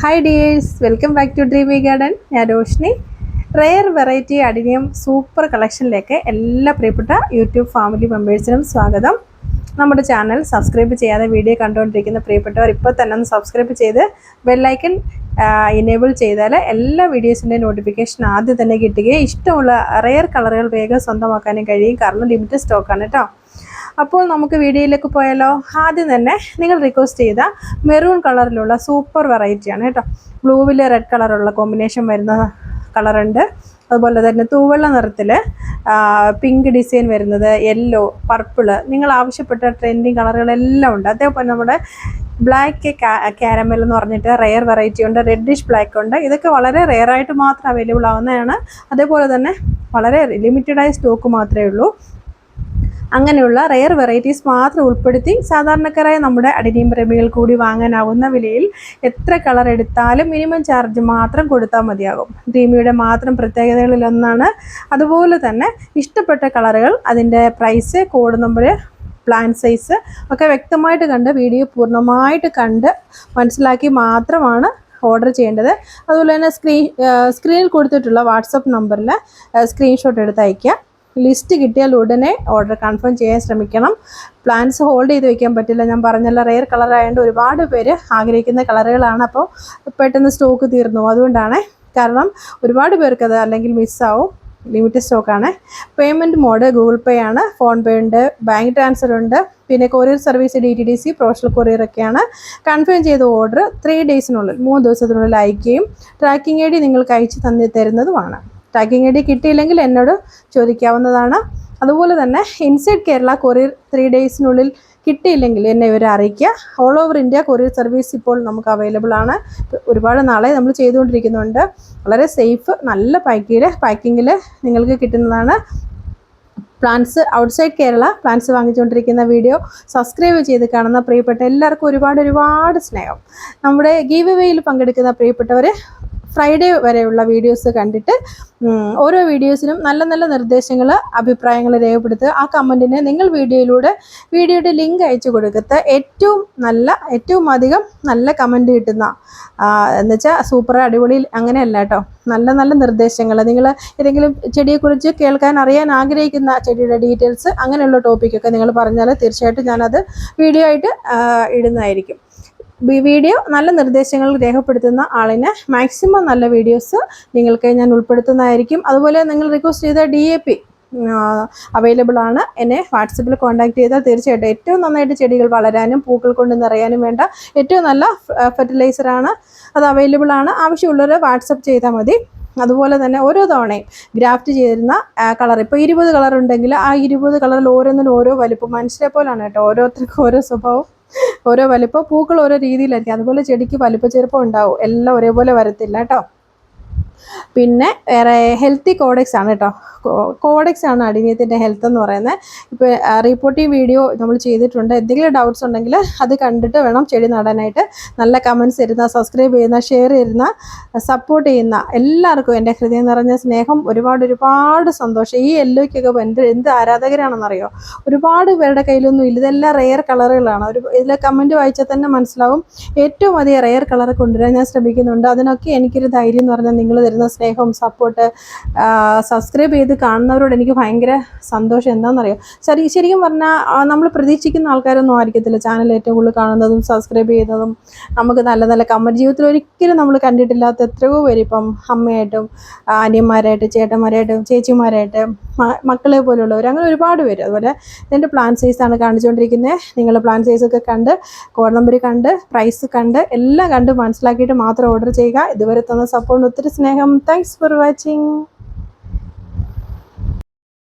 Hi dears welcome back to dreamy garden ഞാൻ Roshini. Rare variety adenium super കളക്ഷനിലേക്ക് എല്ലാ പ്രിയപ്പെട്ട YouTube family മെമ്പേഴ്സിനും സ്വാഗതം. നമ്മുടെ ചാനൽ സബ്സ്ക്രൈബ് ചെയ്യാതെ വീഡിയോ കണ്ടുകൊണ്ടിരിക്കുന്ന പ്രിയപ്പെട്ടവർ ഇപ്പോൾ തന്നെ ഒന്ന് സബ്സ്ക്രൈബ് ചെയ്ത് ബെല്ലൈക്കൺ ഇനേബിൾ ചെയ്താൽ എല്ലാ വീഡിയോസിന്റെ നോട്ടിഫിക്കേഷൻ ആദ്യം തന്നെ കിട്ടുകയും ഇഷ്ടമുള്ള റെയർ കളറുകൾ വേഗം സ്വന്തമാക്കാനും കഴിയും. കാരണം ലിമിറ്റഡ് സ്റ്റോക്കാണ് കേട്ടോ അപ്പോൾ നമുക്ക് വീഡിയോയിലേക്ക് പോയാലോ? ആദ്യം തന്നെ നിങ്ങൾ റിക്വസ്റ്റ് ചെയ്ത മെറൂൺ കളറിലുള്ള സൂപ്പർ വെറൈറ്റിയാണ് കേട്ടോ. ബ്ലൂവിൽ റെഡ് കളറുള്ള കോമ്പിനേഷൻ വരുന്ന കളറുണ്ട് അതുപോലെ തന്നെ തൂവെള്ള നിറത്തിൽ പിങ്ക് ഡിസൈൻ വരുന്നത് യെല്ലോ പർപ്പിൾ നിങ്ങൾ ആവശ്യപ്പെട്ട ട്രെൻഡിങ് കളറുകളെല്ലാം ഉണ്ട്. അതേപോലെ നമ്മുടെ ബ്ലാക്ക് കാരമൽ എന്ന് പറഞ്ഞിട്ട് റെയർ വെറൈറ്റി ഉണ്ട് റെഡിഷ് ബ്ലാക്ക് ഉണ്ട്. ഇതൊക്കെ വളരെ റെയർ ആയിട്ട് മാത്രം അവൈലബിൾ ആവുന്നതാണ്. അതേപോലെ തന്നെ വളരെ ലിമിറ്റഡായ സ്റ്റോക്ക് മാത്രമേ ഉള്ളൂ. അങ്ങനെയുള്ള റെയർ വെറൈറ്റീസ് മാത്രം ഉൾപ്പെടുത്തി സാധാരണക്കാരായ നമ്മുടെ അടിനിയം പ്രേമികൾ കൂടി വാങ്ങാനാവുന്ന വിലയിൽ എത്ര കളർ എടുത്താലും മിനിമം ചാർജ് മാത്രം കൊടുത്താൽ മതിയാകും. ഡ്രീമിയുടെ മാത്രം പ്രത്യേകതകളിലൊന്നാണ് അതുപോലെ തന്നെ ഇഷ്ടപ്പെട്ട കളറുകൾ അതിന്റെ price code number plant size ഒക്കെ വ്യക്തമായിട്ട് കണ്ട് വീഡിയോ പൂർണമായിട്ട് കണ്ട് മനസ്സിലാക്കി മാത്രമാണ് ഓർഡർ ചെയ്യേണ്ടത്. അതുപോലെ തന്നെ സ്ക്രീൻ സ്ക്രീനിൽ കൊടുത്തിട്ടുള്ള വാട്സപ്പ് നമ്പറിൽ സ്ക്രീൻഷോട്ട് എടുത്ത് അയയ്ക്കുക ലിസ്റ്റ് കിട്ടിയാൽ ഉടനെ ഓർഡർ കൺഫേം ചെയ്യാൻ ശ്രമിക്കണം. പ്ലാൻസ് ഹോൾഡ് ചെയ്ത് വെക്കാൻ പറ്റില്ല. ഞാൻ പറഞ്ഞല്ല റെയർ കളറായതുകൊണ്ട് ഒരുപാട് പേര് ആഗ്രഹിക്കുന്ന കളറുകളാണ്. അപ്പോൾ പെട്ടെന്ന് സ്റ്റോക്ക് തീർന്നു. അതുകൊണ്ടാണ് കാരണം ഒരുപാട് പേർക്കത് അല്ലെങ്കിൽ മിസ്സാവും ലിമിറ്റഡ് സ്റ്റോക്കാണ് പേയ്മെന്റ് മോഡ് ഗൂഗിൾ പേ ആണ്. ഫോൺ പേ ഉണ്ട്. ബാങ്ക് ട്രാൻസ്ഫർ ഉണ്ട്. പിന്നെ courier service D T D C professional courier ഒക്കെയാണ്. കൺഫേം ചെയ്ത ഓർഡർ ത്രീ ഡേയ്സിനുള്ളിൽ മൂന്ന് ദിവസത്തിനുള്ളിൽ അയക്കുകയും ട്രാക്കിംഗ് ഐ ഡി നിങ്ങൾക്ക് അയച്ചു തന്നി തരുന്നതുമാണ്. ട്രാക്കിംഗ് ഐ ഡി കിട്ടിയില്ലെങ്കിൽ എന്നോട് ചോദിക്കാവുന്നതാണ്. അതുപോലെ തന്നെ ഇൻസൈഡ് കേരള കൊറിയർ ത്രീ ഡേയ്സിനുള്ളിൽ കിട്ടിയില്ലെങ്കിൽ എന്നെ ഇവരെ അറിയിക്കുക. All over India courier service ഇപ്പോൾ നമുക്ക് അവൈലബിൾ ആണ്. ഒരുപാട് നാളെ നമ്മൾ ചെയ്തുകൊണ്ടിരിക്കുന്നുണ്ട്. വളരെ സേഫ് നല്ല പാക്കിൽ പാക്കിങ്ങിൽ നിങ്ങൾക്ക് കിട്ടുന്നതാണ്. പ്ലാൻസ് ഔട്ട്സൈഡ് കേരള പ്ലാൻസ് വാങ്ങിച്ചുകൊണ്ടിരിക്കുന്ന വീഡിയോ സബ്സ്ക്രൈബ് ചെയ്ത് കാണുന്ന പ്രിയപ്പെട്ട എല്ലാവർക്കും ഒരുപാട് ഒരുപാട് സ്നേഹം. നമ്മുടെ ഗീവ് വേയിൽ പങ്കെടുക്കുന്ന പ്രിയപ്പെട്ടവർ ഫ്രൈഡേ വരെയുള്ള വീഡിയോസ് കണ്ടിട്ട് ഓരോ വീഡിയോസിനും നല്ല നല്ല നിർദ്ദേശങ്ങൾ അഭിപ്രായങ്ങൾ രേഖപ്പെടുത്തുക. ആ കമന്റിന് നിങ്ങൾ വീഡിയോയിലൂടെ വീഡിയോയുടെ ലിങ്ക് അയച്ചു കൊടുക്കത്ത് ഏറ്റവും നല്ല ഏറ്റവും അധികം നല്ല കമന്റ് കിട്ടുന്ന എന്നുവെച്ചാൽ സൂപ്പർ അടിപൊളി അങ്ങനെയല്ല കേട്ടോ. നല്ല നല്ല നിർദ്ദേശങ്ങൾ നിങ്ങൾ ഏതെങ്കിലും ചെടിയെക്കുറിച്ച് കേൾക്കാൻ അറിയാൻ ആഗ്രഹിക്കുന്ന ചെടിയുടെ ഡീറ്റെയിൽസ് അങ്ങനെയുള്ള ടോപ്പിക്കൊക്കെ നിങ്ങൾ പറഞ്ഞാൽ തീർച്ചയായിട്ടും ഞാനത് വീഡിയോ ആയിട്ട് ഇടുന്നതായിരിക്കും. വീഡിയോ നല്ല നിർദ്ദേശങ്ങൾ രേഖപ്പെടുത്തുന്ന ആളിന് മാക്സിമം നല്ല വീഡിയോസ് നിങ്ങൾക്ക് ഞാൻ ഉൾപ്പെടുത്തുന്നതായിരിക്കും. അതുപോലെ നിങ്ങൾ റിക്വസ്റ്റ് ചെയ്ത ഡി എ പി അവൈലബിൾ ആണ്. എന്നെ വാട്സപ്പിൽ കോൺടാക്ട് ചെയ്താൽ തീർച്ചയായിട്ടും ഏറ്റവും നന്നായിട്ട് ചെടികൾ വളരാനും പൂക്കൾ കൊണ്ട് നിറയാനും വേണ്ട ഏറ്റവും നല്ല ഫെർട്ടിലൈസറാണ് അത് അവൈലബിൾ ആണ്. ആവശ്യമുള്ളവർ വാട്സപ്പ് ചെയ്താൽ മതി. അതുപോലെ തന്നെ ഓരോ തവണയും ഗ്രാഫ്റ്റ് ചെയ്തിരുന്ന കളർ ഇപ്പോൾ ഇരുപത് കളർ ഉണ്ടെങ്കിൽ ആ ഇരുപത് കളറിൽ ഓരോന്നിനും ഓരോ വലുപ്പം. മനുഷ്യരെ പോലാണ് കേട്ടോ. ഓരോരുത്തർക്കും ഓരോ സ്വഭാവം. ഓരോ വലിപ്പം പൂക്കൾ ഓരോ രീതിയിലായിരിക്കും. അതുപോലെ ചെടിക്ക് വലിപ്പ ചെറുപ്പം ഉണ്ടാവും. എല്ലാം ഒരേപോലെ വരത്തില്ല കേട്ടോ. പിന്നെ വേറെ ഹെൽത്തി കോഡെക്സ് ആണ് കേട്ടോ കോഡെക്സ് ആണ് അടിനീയത്തിന്റെ ഹെൽത്ത് എന്ന് പറയുന്നത്. ഇപ്പോൾ റിപ്പോർട്ടിംഗ് വീഡിയോ നമ്മൾ ചെയ്തിട്ടുണ്ട്. എന്തെങ്കിലും ഡൗട്ട്സ് ഉണ്ടെങ്കിൽ അത് കണ്ടിട്ട് വേണം ചെടി നടാനായിട്ട്. നല്ല കമൻസ് തരുന്ന സബ്സ്ക്രൈബ് ചെയ്യുന്ന ഷെയർ ചെയ്യുന്ന സപ്പോർട്ട് ചെയ്യുന്ന എല്ലാവർക്കും എന്റെ ഹൃദയം നിറഞ്ഞ സ്നേഹം ഒരുപാട് ഒരുപാട് സന്തോഷം. ഈ യെല്ലോയ്ക്കൊക്കെ എന്ത് എന്ത് ആരാധകരാണെന്നറിയോ? ഒരുപാട് പേരുടെ കയ്യിലൊന്നും ഇല്ല. ഇതെല്ലാം റെയർ കളറുകളാണ് ഒരു ഇതിലെ കമന്റ് വായിച്ചാൽ തന്നെ മനസ്സിലാവും. ഏറ്റവും അധികം റെയർ കളർ കൊണ്ടുവരാൻ ഞാൻ ശ്രമിക്കുന്നുണ്ട്. അതിനൊക്കെ എനിക്കൊരു ധൈര്യം എന്ന് പറഞ്ഞാൽ നിങ്ങൾ തരുന്ന സ്നേഹം സപ്പോർട്ട് സബ്സ്ക്രൈബ് ചെയ്ത് കാണുന്നവരോട് എനിക്ക് ഭയങ്കര സന്തോഷം. എന്താണെന്നറിയോ? ശരി ശരിക്കും പറഞ്ഞാൽ നമ്മൾ പ്രതീക്ഷിക്കുന്ന ആൾക്കാരൊന്നും ആയിരിക്കത്തില്ല. ചാനൽ ഏറ്റവും കൂടുതൽ കാണുന്നതും സബ്സ്ക്രൈബ് ചെയ്യുന്നതും. നമുക്ക് നല്ല നല്ല കമന്റ് ജീവിതത്തിൽ ഒരിക്കലും നമ്മൾ കണ്ടിട്ടില്ലാത്ത എത്രയോ പേര് ഇപ്പം അമ്മയായിട്ടും അനിയന്മാരായിട്ട് ചേട്ടന്മാരായിട്ടും ചേച്ചിമാരായിട്ട് മക്കളെ പോലുള്ളവർ. അങ്ങനെ ഒരുപാട് പേര്. അതുപോലെ ഇതിന്റെ പ്ലാൻ സൈസാണ് കാണിച്ചുകൊണ്ടിരിക്കുന്നത് നിങ്ങൾ പ്ലാൻ സൈസൊക്കെ കണ്ട് കോഡ് നമ്പർ കണ്ട് പ്രൈസ് കണ്ട് എല്ലാം കണ്ട് മനസ്സിലാക്കിയിട്ട് മാത്രം ഓർഡർ ചെയ്യുക. ഇതുവരെ തന്ന സപ്പോർട്ടിന് ഒത്തിരി സ്നേഹം. Thanks for watching